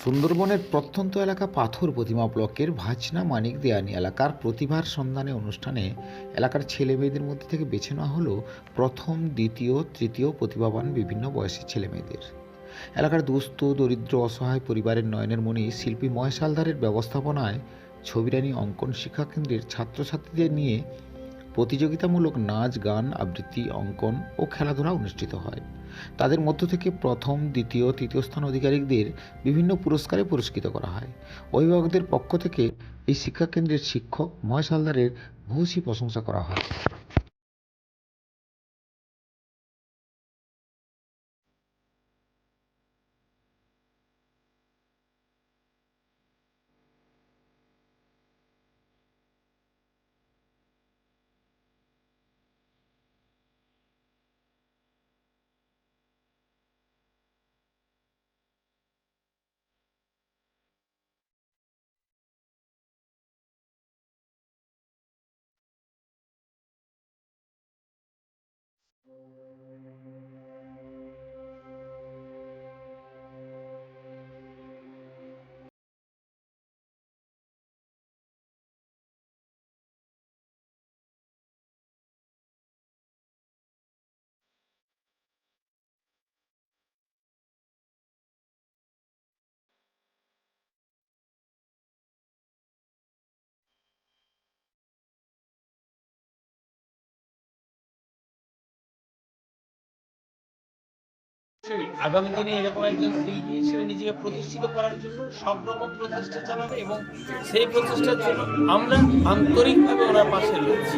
সুন্দরবনের প্রত্যন্ত এলাকা পাথর প্রতিমা ব্লকের ভাজনা মানিক দেয়ানি এলাকার প্রতিভার সন্ধানে অনুষ্ঠানে এলাকার ছেলে মেয়েদের মধ্যে থেকে বেছে নেওয়া হলো প্রথম, দ্বিতীয়, তৃতীয় প্রতিভাবান বিভিন্ন বয়সী ছেলে মেয়েদের এলাকার দুস্থ, দরিদ্র, অসহায় পরিবারের নয়নের মণি শিল্পী মহেশ হালদারের ব্যবস্থাপনায় ছবিরানী অঙ্কন শিক্ষাকেন্দ্রের ছাত্রছাত্রীদের নিয়ে প্রতিযোগিতামূলক নাচ, গান, আবৃত্তি, অঙ্কন ও খেলাধুলা অনুষ্ঠিত হয়। তাদের মধ্য থেকে প্রথম, দ্বিতীয়, তৃতীয় স্থান অধিকারীদের বিভিন্ন পুরস্কারে পুরস্কৃত করা হয়। অভিভাবকদের পক্ষ থেকে এই শিক্ষাকেন্দ্রের শিক্ষক মহেশ হালদারের ভূয়সী প্রশংসা করা হয়। আগামী দিনে এরকম একজন শিল্পী হিসেবে নিজেকে প্রতিষ্ঠিত করার জন্য সব রকম প্রচেষ্টা চালাবে এবং সেই প্রচেষ্টার জন্য আমরা আন্তরিকভাবে ওনার পাশে রয়েছি।